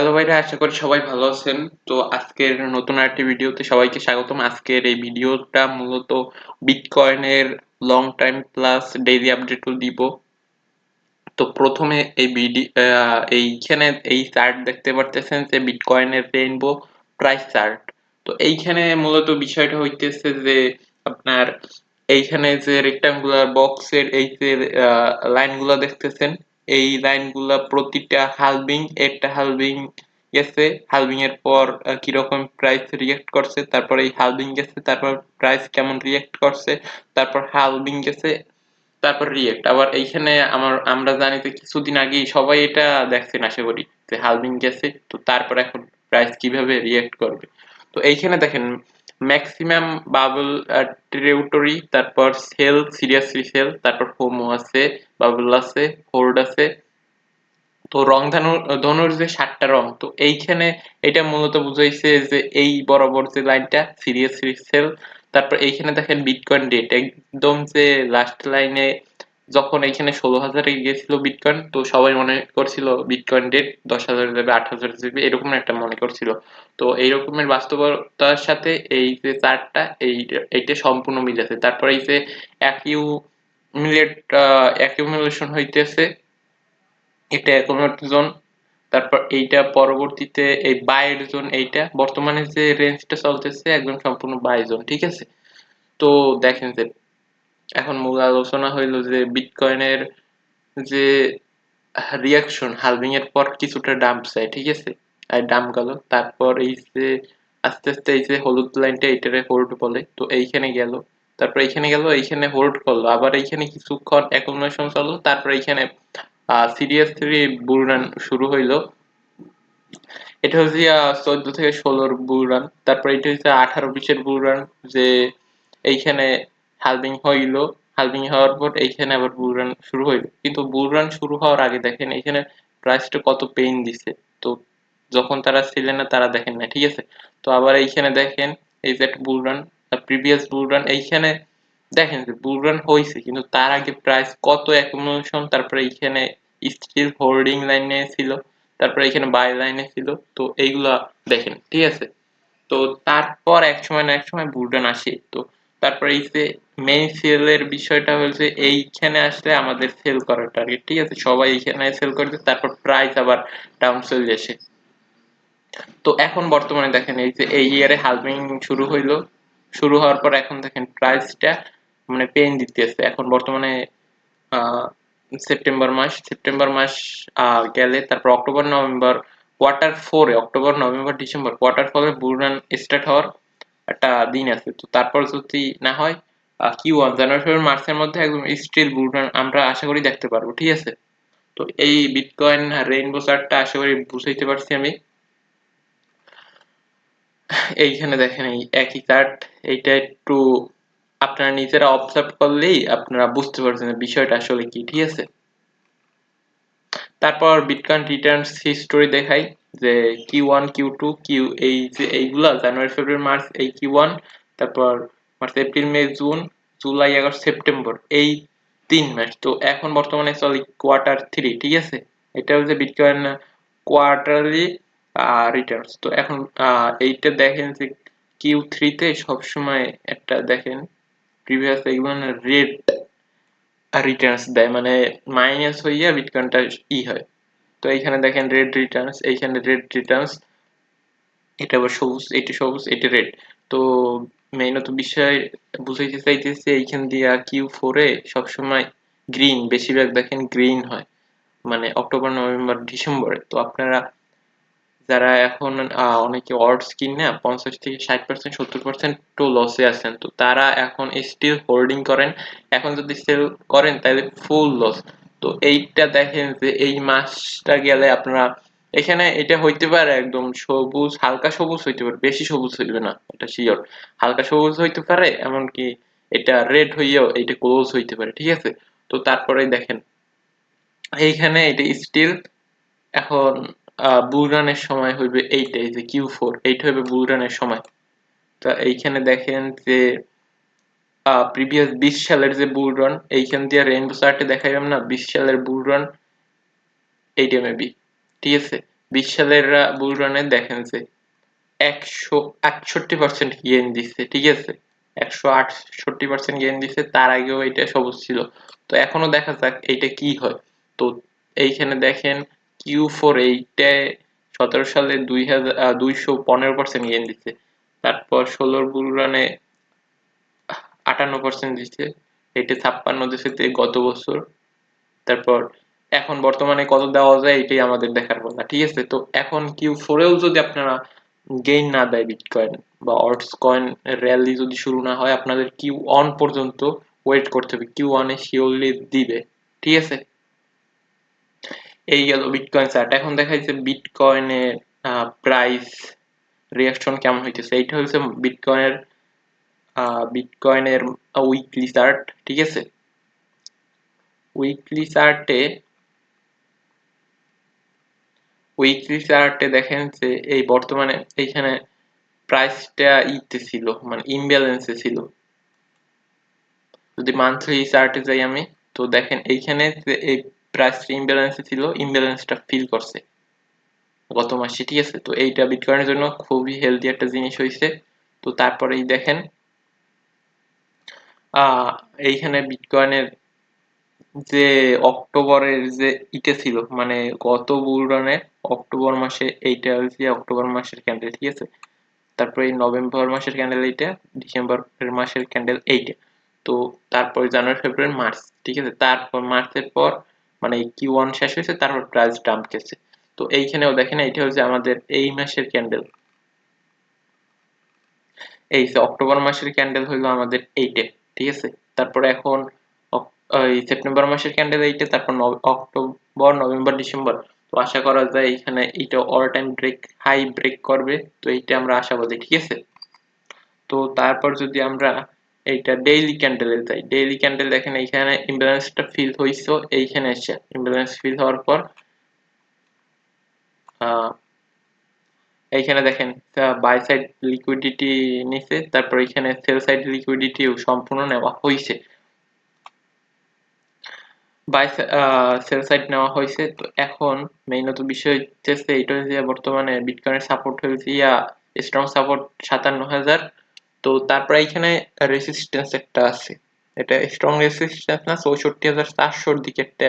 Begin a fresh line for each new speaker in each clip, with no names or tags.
Hello ভাইরা, আশা করি সবাই ভালো আছেন। তো আজকের নতুন আরেকটি ভিডিওতে সবাইকে স্বাগতম। আজকের এই ভিডিওটা মূলত বিটকয়েনের লং টাইম প্লাস ডেইলি আপডেটও দিব। তো প্রথমে এই ভিডিও এইখানে এই চার্ট দেখতে পারতেছেন যে বিটকয়েনের রেইনবো প্রাইস চার্ট তো এইখানে মূলত বিষয়টা হইতেছে যে আপনার এইখানে যে রেক্টাঙ্গুলার বক্সের এই যে লাইনগুলো দেখতেছেন এই লাইনগুলা প্রতিটা হালবিং একটা হালবিং গেছে। হালবিং এর পর কীরকম প্রাইস রিয়েক্ট করছে, তারপর এই হালবিং গেছে, তারপর প্রাইস কেমন রিয়েক্ট করছে, তারপর হালবিং গেছে, তারপর রিয়েক্ট আবার এইখানে আমার, আমরা জানি যে কিছুদিন আগেই সবাই এটা দেখছেন, আশা করি, যে হালবিং গেছে, তো তারপর এখন প্রাইস কীভাবে রিয়েক্ট করবে। তো এইখানে দেখেন ম্যাক্সিমাম বাবল টেরিটরি তারপর সেল সিরিয়াসলি সেল তারপর হোমো আছে বাবল আছে হোল্ড আছে। তো রং ধনু, ধনুর যে সাতটা রং, তো এইখানে এটা মূলত বুঝাইছে যে এই বরাবর যে লাইনটা সিরিয়াসলি সেল তারপর এইখানে দেখেন বিটকয়েন ডেট একদম যে লাস্ট লাইনে যখন এইখানে ষোলো হাজারে গিয়েছিল বিটকয়েন তো সবাই মনে করছিল বিটকয়েন ডেট দশ হাজার যাবে, আট হাজার যাবে, এরকম একটা মনে করছিল। তো এই রকমের বাস্তবতার সাথে এই যে চারটা এই এইটা সম্পূর্ণ মিলেছে। তারপর এই যে অ্যাকিউমিলেট অ্যাকিউমুলেশন হইতেছে, এটা অ্যাকুমুলেট জোন তারপর এইটা পরবর্তীতে এই বায়ের জোন এইটা, বর্তমানে যে রেঞ্জটা চলতেছে একদম সম্পূর্ণ বাই জোন ঠিক আছে? তো দেখেন যে এখন মূল আলোচনা হইল যে বিটকয়েনের যে রিয়াকশন হালভিং এর পর কিছুটা ডাম্প চাই, ঠিক আছে? আর ডাম্প গেল। তারপর এই যে আস্তে আস্তে এই যে হলুদ লাইনটা এটারে হোল্ড বলে, তো এইখানে গেল। তারপর এইখানে গেল, এইখানে হোল্ড করল। আবার এইখানে কিছুক্ষণ অ্যাকুমুলেশন চলল। তারপর এইখানে সিরিয়াসলি বুল রান শুরু হইল। এটা হচ্ছে চোদ্দ থেকে ষোলোর বুল রান তারপর এটা হচ্ছে আঠারো বিশের বুল রান যে এইখানে হালবিং হইল হালবিং হওয়ার পর এইখানে আবার বুল রান শুরু হইল। কিন্তু বুল রান শুরু হওয়ার আগে দেখেন এইখানে প্রাইসটা কত পেইন দিছে। তো যখন তারা ছিলেন না, তারা দেখেন না ঠিক আছে? তো আবার এইখানে দেখেন এই যে bull run previous bull run এইখানে দেখেন যে বুল রান হয়েছে কিন্তু তার আগে প্রাইস কত অ্যাকুমুলেশন তারপরে এইখানে স্টিল হোল্ডিং লাইনে ছিল, তারপরে এখানে বাই লাইনে ছিল, তো এইগুলা দেখেন, ঠিক আছে? তো তারপর এক সময় না এক সময় বুল রান আসে। তো তারপরে এই যে মেইন সেলের বিষয়টা হচ্ছে এইখানে আসলে আমাদের সেল করার টার্গেট ঠিক আছে? সবাই এইখানে সেল করছে, তারপর প্রাইস আবার ডাউন চলে আসে। তো এখন বর্তমানে দেখেন এই যে এই ইয়ারে হালভিং শুরু হইল। শুরু হওয়ার পর এখন দেখেন প্রাইসটা মানে পেন দিতেছে। এখন বর্তমানে সেপ্টেম্বর মাস সেপ্টেম্বর মাস গেলে তারপর অক্টোবর নভেম্বর কোয়ার্টার ফোরে অক্টোবর নভেম্বর ডিসেম্বর কোয়ার্টার ফোরে বুলরান স্টার্ট হওয়ার একটা দিন আছে। তো তারপর যদি না হয় কিউ ওয়ান জানুয়ারি, ফেব্রুয়ারি, মার্চের মধ্যে একদম স্টিল বুলরান আমরা আশা করি দেখতে পারব, ঠিক আছে? তো এই বিটকয়েন রেইনবো চার্টটা আশা করি বুঝাইতে পারছি আমি। এইখানে দেখেন এই একই চার্ট এইটা একটু আপনারা নিজেরা অবজার্ভ করলেই আপনারা বুঝতে পারছেন বিষয়টা আসলে কি, ঠিক আছে? তারপর বিটকয়েন রিটার্নস হিস্টোরি দেখাই। যে Q one Q two Q এই যে এইগুলা জানুয়ারি ফেব্রুয়ারি মার্চ এই কিউ ওয়ান তারপর March April May June July August September এই তিন মাস। তো এখন বর্তমানে চলে কোয়ার্টার থ্রি ঠিক আছে? এটা হচ্ছে বিটকয়েন কোয়ার্টারলি রিটার্নস তো এখন এইটা দেখেন যে কিউ থ্রিতে সবসময় একটা দেখেন প্রিভিয়াস এগুলো রেড রিটার্নস দেয়। মানে মাইনাস হইয়া বিটকয়েনটা ই হয়। তো এইখানে দেখেন রেড রিটার্নস এইখানে রেড রিটার্নস এটা আবার সবুজ, এটি সবুজ, এটি রেড তো মেইন মেইনত বিষয় বুঝাইতে চাইতেছে এইখান দিয়ে কিউ ফোরে সবসময় গ্রিন বেশিরভাগ দেখেন গ্রিন হয় মানে অক্টোবর, নভেম্বর, ডিসেম্বরে। তো আপনারা যারা এখন অনেকে অর্ডস কিনে পঞ্চাশ থেকে ষাট পার্সেন্ট সত্তর পার্সেন্ট তো লসে আছেন। তো তারা এখন স্টিল হোল্ডিং করেন। এখন যদি সেল করেন, তাহলে ফুল লস তো এইটা দেখেন যে এই মাসটা গেলে আপনারা, এখানে এটা হইতে পারে একদম সবুজ, হালকা সবুজ হইতে পারে, বেশি সবুজ হইবে না, এটা শিওর হালকা সবুজ হইতে পারে, এমনকি এটা রেড হইয়াও এটা ক্লোজ হইতে পারে, ঠিক আছে? তো তারপরে দেখেন, এইখানে এটা স্টিল এখন বুলরানের সময় হইবে এইটা, এই যে কিউ ফোর এইটা হইবে বুলরানের সময়। তা এইখানে দেখেন যে প্রিভিয়াস বিশ সালের যে বুল রান এইখান দিয়ে রেইনবো চার্টে দেখাইলাম না? বিশ সালের বুল রান এইটা মেবি ঠিক আছে? বিশ সালের বুল রানে দেখেন যে একশো একষট্টি পার্সেন্ট গেইন দিচ্ছে ঠিক আছে? একশো আটষট্টি পার্সেন্ট গেইন দিচ্ছে তার আগেও এটা সবুজ ছিল। তো এখনও দেখা যাক এইটা কি হয়। তো এইখানে দেখেন কিউ ফোর এইটায় সতেরো সালে দুই হাজার দুইশো পনেরো পার্সেন্ট গেইন দিচ্ছে তারপর ষোলোর বুল রানে আটান্ন পার্সেন্ট দিচ্ছে এটা ছাপ্পান্ন দিচ্ছে গত বছর। তারপর এখন বর্তমানে কত দেওয়া যায় এটাই আমাদের দেখার কথা ঠিক আছে? তো এখন কিউ ফোরেও যদি আপনারা গেইন না দেয় বিটকয়েন বা অর্টস কয়েন র্যালি যদি শুরু না হয়, আপনাদের কিউ অন পর্যন্ত ওয়েট করতে হবে। কিউ ওয়ানে শিওরলি দিবে, ঠিক আছে? এই গেল বিটকয়েন চার্ট এখন দেখাইছে বিটকয়েনের প্রাইস রিয়াকশন কেমন হইতেছে? এইটা হচ্ছে বিটকয়েনের বিটকয়েনের উইকলি চার্ট ঠিক আছে? উইকলি চার্টে উইকলি চার্টে দেখেন যে এই বর্তমানে এইখানে প্রাইসটা ইতে ছিল মানে ইমব্যালেন্সে ছিল। যদি মান্থলি চার্টে যাই আমি, তো দেখেন এইখানে এই প্রাইসটা ইমব্যালেন্সে ছিল ইমব্যালেন্সটা ফিল করছে গত মাসে, ঠিক আছে? তো এইটা বিটকয়েনের জন্য খুবই হেলদি একটা জিনিস হয়েছে তো তারপরেই দেখেন এইখানে বিটকয়েনের যে অক্টোবরের যে ইটে ছিল মানে গত বুলরানে অক্টোবর মাসে এইটা হচ্ছে অক্টোবর মাসের ক্যান্ডেল ঠিক আছে? তারপরে নভেম্বর মাসের ক্যান্ডেল এইটা, ডিসেম্বর মাসের ক্যান্ডেল এইটা। তো তারপর জানুয়ারি, ফেব্রুয়ারি, মার্চ, ঠিক আছে? তারপর মার্চের পর মানে কি ওয়ান শেষ হয়েছে, তারপর প্রাইস ডাম্প গেছে। তো এইখানেও দেখেন, এইটা হচ্ছে আমাদের এই মাসের ক্যান্ডেল এই অক্টোবর মাসের ক্যান্ডেল হইল আমাদের এইটে। ঠিক আছে? তারপরে এখন ওই সেপ্টেম্বর মাসের ক্যান্ডেল তারপর অক্টোবর নভেম্বর ডিসেম্বর তো আশা করা যায় এখানে এইটা all time break high break করবে। তো এইটা আমরা আশাবাদী, ঠিক আছে? তো তারপর যদি আমরা এইটা ডেইলি ক্যান্ডেলে যাই ডেইলি ক্যান্ডেল দেখেন এইখানে ইমব্যালেন্সটা ফিল হয়েছে এইখানে এসে ইমব্যালেন্স ফিল হওয়ার পর এইখানে দেখেন বাই সাইড লিকুইডিটি নিছে, তারপর এখানে সেল সাইড লিকুইডিটিও সম্পূর্ণ নেওয়া হয়েছে বাই সেল সাইড নেওয়া হয়েছে তো এখন মেইনত বিষয় হচ্ছে এটা যে বর্তমানে বিটকয়েনের সাপোর্ট হয়েছে ইয়া স্ট্রং সাপোর্ট সাতান্ন হাজার। তো তারপরে এখানে রেসিস্টেন্স একটা আছে। এটা স্ট্রং রেসিস্টেন্স না, চৌষট্টি হাজার চারশোর দিকে একটা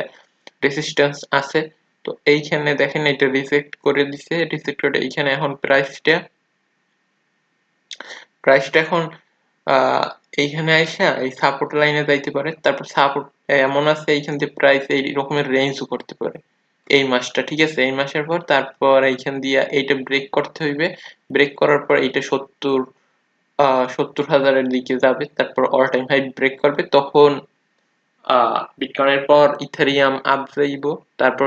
রেসিস্টেন্স আছে। তো এইখানে দেখেন এটা রিজেক্ট করে দিছে রিজেক্ট করে এইখানে এখন প্রাইসটা প্রাইসটা এখন এইখানে আইসা এই সাপোর্ট লাইনে যাইতে পারে, তারপর সাপোর্ট এমন আছে এইখান থেকে প্রাইস এই রকমের রেঞ্জও করতে পারে এই মাসটা, ঠিক আছে? এই মাসের পর তারপর এইখান দিয়ে এইটা ব্রেক করতে হইবে ব্রেক করার পর এইটা সত্তর সত্তর হাজারের দিকে যাবে, তারপর অল টাইম হাই ব্রেক করবে, তখন বিটকয়েনের পর ইথারিয়াম আপ যাইব, তারপর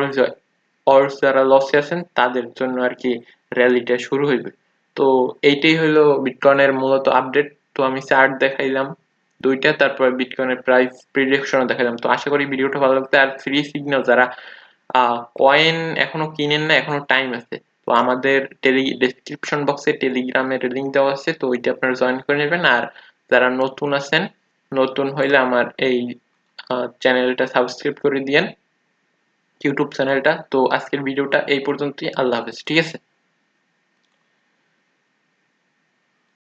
অর্স যারা লসে আছেন, তাদের জন্য আর কি র্যালিটা শুরু হইবে। তো এইটাই হলো বিটকয়েনের মূলত আপডেট তো আমি চার্ট দেখাইলাম দুইটা, তারপর বিটকয়েনের প্রাইস প্রিডিকশনও দেখাইলাম। তো আশা করি ভিডিওটা ভালো লাগছে আর ফ্রি সিগন্যাল যারা কয়েন এখনও কিনেন না, এখনও টাইম আছে। তো আমাদের টেলি ডেসক্রিপশন বক্সে টেলিগ্রামের লিঙ্ক দেওয়া আছে। তো ওইটা আপনারা জয়েন করে নেবেন। আর যারা নতুন আছেন, নতুন হইলে আমার এই চ্যানেলটা সাবস্ক্রাইব করে দিয়েন। ইউটিউব চ্যানেলটা তো আজকের ভিডিওটা এই পর্যন্তই। আল্লাহ হাফেজ। ঠিক আছে?